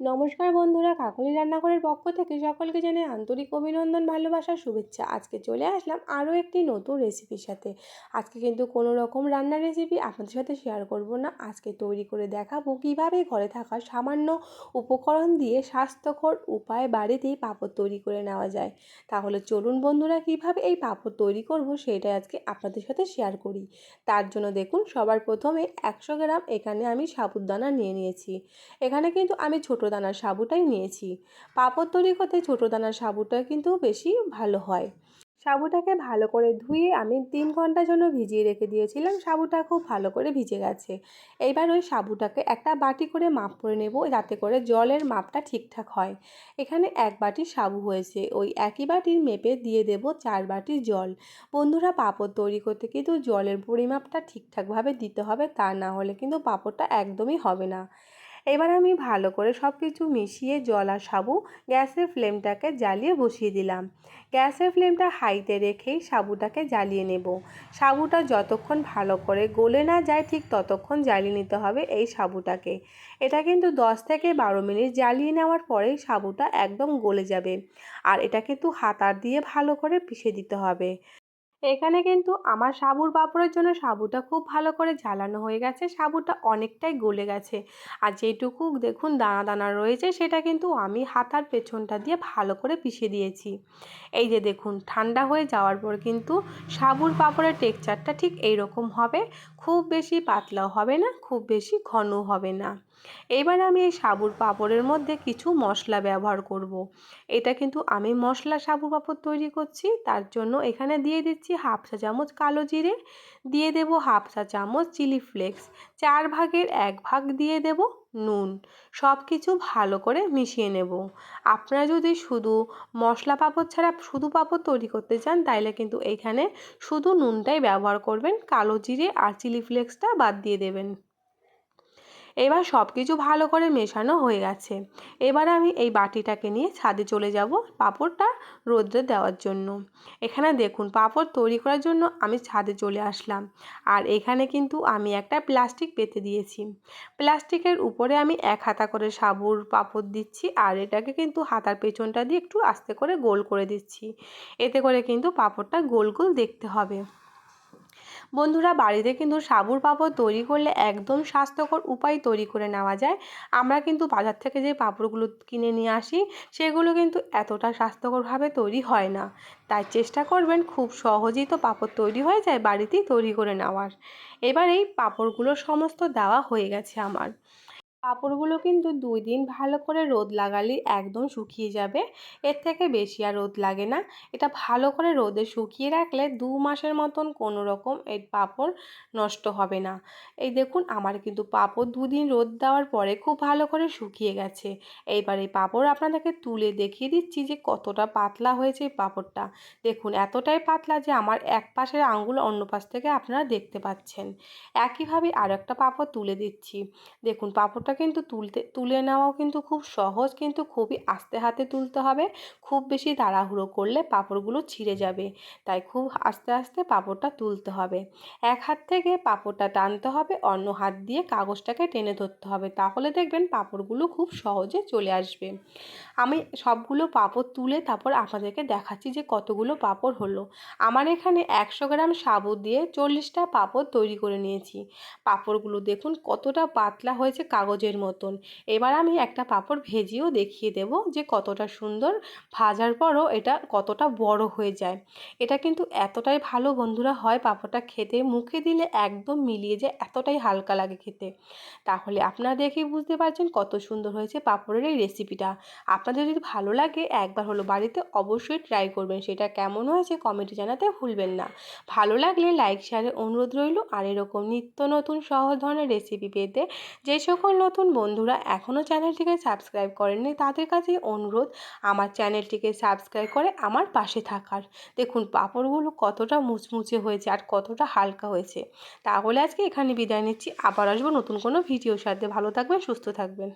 নমস্কার বন্ধুরা, কাকলি রান্নাঘরের পক্ষ থেকে সকলকে জানাই আন্তরিক অভিনন্দন ভালোবাসার শুভেচ্ছা। আজকে চলে আসলাম আরও একটি নতুন রেসিপির সাথে। আজকে কিন্তু কোনো রকম রান্নার রেসিপি আপনাদের সাথে শেয়ার করব না। আজকে তৈরি করে দেখাবো কীভাবে ঘরে থাকা সামান্য উপকরণ দিয়ে স্বাস্থ্যকর উপায় বাড়িতেই পাঁপড় তৈরি করে নেওয়া যায়। তাহলে চলুন বন্ধুরা, কীভাবে এই পাঁপড় তৈরি করব সেটাই আজকে আপনাদের সাথে শেয়ার করি। তার জন্য দেখুন, সবার প্রথমে একশো গ্রাম এখানে আমি সাবুদানা নিয়ে নিয়েছি। এখানে কিন্তু আমি ছোটো দানার সাবুটাই নিয়েছি। পাঁপড় তৈরি করতে ছোটো দানার সাবুটা কিন্তু বেশি ভালো হয়। সাবুটাকে ভালো করে ধুয়ে আমি তিন ঘণ্টার জন্য ভিজিয়ে রেখে দিয়েছিলাম। সাবুটা খুব ভালো করে ভিজে গেছে। এইবার ওই সাবুটাকে একটা বাটি করে মাপ করে নেব যাতে করে জলের মাপটা ঠিকঠাক হয়। এখানে এক বাটি সাবু হয়েছে। ওই একই বাটির মেপে দিয়ে দেব চার বাটি জল। বন্ধুরা, পাঁপড় তৈরি করতে কিন্তু জলের পরিমাপটা ঠিকঠাকভাবে দিতে হবে। তা না হলে কিন্তু পাঁপড়টা একদমই হবে না। এবার আমি ভালো করে সব কিছু মিশিয়ে জল আর সাবু গ্যাসের ফ্লেমটাকে জ্বালিয়ে বসিয়ে দিলাম। গ্যাসের ফ্লেমটা হাইতে রেখেই সাবুটাকে জ্বালিয়ে নেব। সাবুটা যতক্ষণ ভালো করে গলে না যায় ঠিক ততক্ষণ জ্বালিয়ে নিতে হবে এই সাবুটাকে। এটা কিন্তু দশ থেকে বারো মিনিট জ্বালিয়ে নেওয়ার পরেই সাবুটা একদম গলে যাবে। আর এটা কিন্তু হাতার দিয়ে ভালো করে পিষে দিতে হবে। এখানে কিন্তু আমার সাবুর পাঁপড়ের জন্য সাবুটা খুব ভালো করে ঝালানো হয়ে গেছে, সাবুটা অনেকটাই গলে গেছে। আর যেটুকু দেখুন দানা দানা রয়েছে, সেটা কিন্তু আমি হাতার পেছনটা দিয়ে ভালো করে পিষে দিয়েছি। এই যে দেখুন, ঠান্ডা হয়ে যাওয়ার পর কিন্তু সাবুর পাঁপড়ের টেক্সচারটা ঠিক এই রকম হবে, খুব বেশি পাতলাও হবে না, খুব বেশি ঘনও হবে না। এবার আমি এই সাবুর পাঁপড়ের মধ্যে কিছু মশলা ব্যবহার করব। এটা কিন্তু আমি মশলা সাবু পাঁপড় তৈরি করছি, তার জন্য এখানে দিয়ে দিচ্ছি হাফ চা চামচ কালো জিরে, দিয়ে দেব হাফ চা চামচ চিলি ফ্লেক্স, চার ভাগের এক ভাগ দিয়ে দেব নুন সব কিছু ভালো করে মিশিয়ে নেব আপনারা যদি শুধু মশলা পাঁপড় ছাড়া শুধু পাঁপড় তৈরি করতে চান, তাইলে কিন্তু এখানে শুধু নুনটাই ব্যবহার করবেন, কালো জিরে আর চিলি ফ্লেক্সটা বাদ দিয়ে দেবেন এবার সব কিছু ভালো করে মেশানো হয়ে গেছে। এবার আমি এই বাটিটাকে নিয়ে ছাদে চলে যাব পাঁপড়টা রোদ্রে দেওয়ার জন্য। এখানে দেখুন, পাঁপড় তৈরি করার জন্য আমি ছাদে চলে আসলাম। আর এখানে কিন্তু আমি একটা প্লাস্টিক পেতে দিয়েছি। প্লাস্টিকের উপরে আমি এক হাতা করে সাবুর পাঁপড় দিচ্ছি আর এটাকে কিন্তু হাতার পেছনটা দিয়ে একটু আস্তে করে গোল করে দিচ্ছি। এতে করে কিন্তু পাঁপড়টা গোল গোল দেখতে হবে। বন্ধুরা, বাড়িতে কিন্তু সাবুর পাঁপড় তৈরি করলে একদম স্বাস্থ্যকর উপায় তৈরি করে নেওয়া যায়। আমরা কিন্তু বাজার থেকে যে পাঁপড়গুলো কিনে নিয়ে আসি, সেগুলো কিন্তু এতটা স্বাস্থ্যকরভাবে তৈরি হয় না। তাই চেষ্টা করবেন খুব সহজেই তো পাঁপড় তৈরি হয়ে যায় বাড়িতেই তৈরি করে নেওয়ার। এবার এই পাঁপড়গুলো সমস্ত দেওয়া হয়ে গেছে আমার। কাপড়গুলো কিন্তু দুই দিন ভালো করে রোদ লাগালে একদম শুকিয়ে যাবে। এর থেকে বেশি আর রোদ লাগে না। এটা ভালো করে রোদে শুকিয়ে রাখলে দু মাসের মতন কোনো রকম এই পাপড় নষ্ট হবে না। এই দেখুন, আমার কিন্তু পাঁপড় দুদিন রোদ দেওয়ার পরে খুব ভালো করে শুকিয়ে গেছে। এইবার এই পাঁপড় আপনাদেরকে তুলে দেখিয়ে দিচ্ছি যে কতটা পাতলা হয়েছে এই পাঁপড়টা। দেখুন, এতটাই পাতলা যে আমার এক পাশের আঙুল অন্য পাশ থেকে আপনারা দেখতে পাচ্ছেন। একইভাবে আর একটা পাপড় তুলে দিচ্ছি। দেখুন, পাঁপড়টা কিন্তু তুলতে, তুলে নেওয়াও কিন্তু খুব সহজ কিন্তু খুবই আস্তে হাতে তুলতে হবে। খুব বেশি তাড়াহুড়ো করলে পাঁপড়গুলো ছিঁড়ে যাবে। তাই খুব আস্তে আস্তে পাঁপড়টা তুলতে হবে। এক হাত থেকে পাঁপড়টা টানতে হবে, অন্য হাত দিয়ে কাগজটাকে টেনে ধরতে হবে। তাহলে দেখবেন পাঁপড়গুলো খুব সহজে চলে আসবে। আমি সবগুলো পাঁপড় তুলে তারপর আপনাদেরকে দেখাচ্ছি যে কতগুলো পাঁপড় হলো। আমার এখানে একশো গ্রাম সাবু দিয়ে চল্লিশটা পাঁপড় তৈরি করে নিয়েছি। পাঁপড়গুলো দেখুন কতটা পাতলা হয়েছে কাগজের মতন। এবার আমি একটা পাঁপড় ভেজেও দেখিয়ে দেব যে কতটা সুন্দর ভাজার পরও এটা কতটা বড় হয়ে যায়। এটা কিন্তু এতটাই ভালো বন্ধুরা হয় পাঁপড়টা খেতে, মুখে দিলে একদম মিলিয়ে যায়, এতটাই হালকা লাগে খেতে। তাহলে আপনারা দেখেই বুঝতে পারছেন কত সুন্দর হয়েছে পাঁপড়ের এই রেসিপিটা আপনাদের যদি ভালো লাগে একবার হলো বাড়িতে অবশ্যই ট্রাই করবেন। সেটা কেমন হয়েছে কমেন্টে জানাতে ভুলবেন না। ভালো লাগলে লাইক শেয়ারের অনুরোধ রইল। আর এরকম নিত্য নতুন সহজ ধরনের রেসিপি পেতে যে সকল নতুন বন্ধুরা এখনও চ্যানেলটিকে সাবস্ক্রাইব করেননি তাদের কাছে অনুরোধ, আমার চ্যানেলটিকে সাবস্ক্রাইব করে আমার পাশে থাকার। দেখুন, পাপড়গুলো কতটা মুচমুচে হয়েছে আর কতটা হালকা হয়েছে। তাহলে আজকে এখানে বিদায় নিচ্ছি। আবার আসব নতুন কোনো ভিডিওর সাথে। ভালো থাকবেন, সুস্থ থাকবেন।